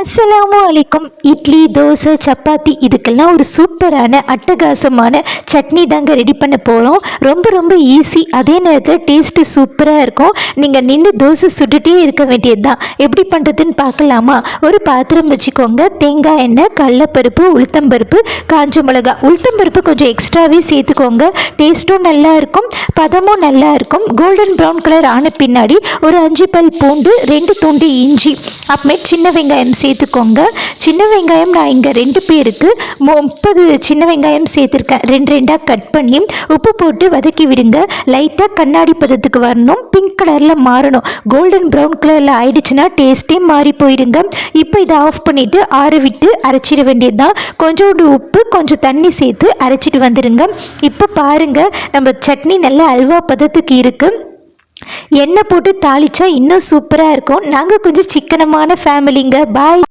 அஸ்ஸலாமு அலைக்கும். இட்லி தோசை சப்பாத்தி இதுக்கெல்லாம் ஒரு சூப்பரான அட்டகாசமான சட்னி தாங்க ரெடி பண்ண போகிறோம் ரொம்ப ரொம்ப ஈஸி அதே நேரத்தில் டேஸ்ட்டு சூப்பராக இருக்கும். நீங்கள் நின்று தோசை சுட்டுட்டே இருக்க வேண்டியது தான் எப்படி பண்ணுறதுன்னு பார்க்கலாமா? ஒரு பாத்திரம் வச்சுக்கோங்க. தேங்காய் எண்ணெய் கடலப்பருப்பு உளுத்தம்பருப்பு காஞ்ச மிளகா உளுத்தம்பருப்பு கொஞ்சம் எக்ஸ்ட்ராவே சேர்த்துக்கோங்க. டேஸ்ட்டும் நல்லா இருக்கும். பதமும் நல்லா இருக்கும். கோல்டன் ப்ரௌன் கலர் ஆன பின்னாடி ஒரு அஞ்சு பல் பூண்டு ரெண்டு துண்டு இஞ்சி அப்புறமேட்டு சின்ன வெங்காயம் சேர்த்துக்கோங்க. சின்ன வெங்காயம் நான் இங்கே ரெண்டு பேருக்கு முப்பது சின்ன வெங்காயம் சேர்த்துருக்கேன். ரெண்டு ரெண்டாக கட் பண்ணி உப்பு போட்டு வதக்கி விடுங்க. லைட்டாக கண்ணாடி பதத்துக்கு வரணும். பிங்க் கலரில் மாறணும். கோல்டன் ப்ரௌன் கலரில் ஆயிடுச்சுன்னா டேஸ்ட்டே மாறி போயிடுங்க. இப்போ இதை ஆஃப் பண்ணிவிட்டு ஆற விட்டு அரைச்சிட வேண்டியது தான் கொஞ்சோண்டு உப்பு கொஞ்சம் தண்ணி சேர்த்து அரைச்சிட்டு வந்துடுங்க இப்போ பாருங்கள் நம்ம சட்னி நல்லா அல்வா பதத்துக்கு இருக்குது எண்ணெய் போட்டு தாளிச்சா இன்னும் சூப்பராக இருக்கும். நாங்கள் கொஞ்சம் சிக்கனமான ஃபேமிலிங்க பாய்